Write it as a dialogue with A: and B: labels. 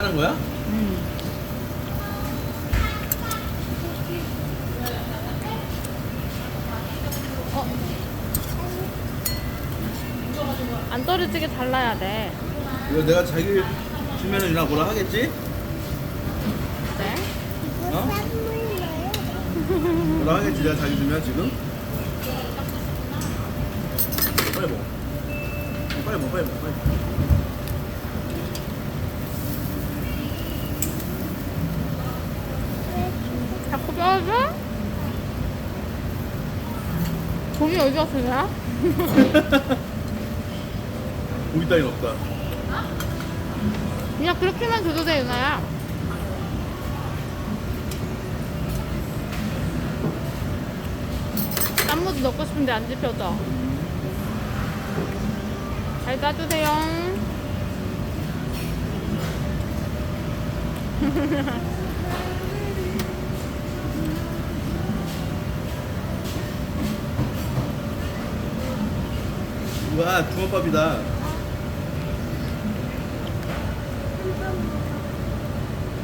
A: 하는 거야?
B: 안 떨어지게 잘라야 돼.
A: 이거 내가 자기 주면은 유나 뭐라 하겠지?
B: 네.
A: 어? 뭐라 하겠지 내가 자기 주면 지금? 빨리 먹어 빨리 먹어 빨리 먹어 빨리
B: 자꾸 뼈줘? 돈이 어디 갔으냐?
A: 고기 따윈 없다
B: 그냥 그렇게만 줘도 돼, 유나야. 쌈무도 넣고 싶은데 안 집혀져. 잘 따주세요.
A: 와 붕어밥이다.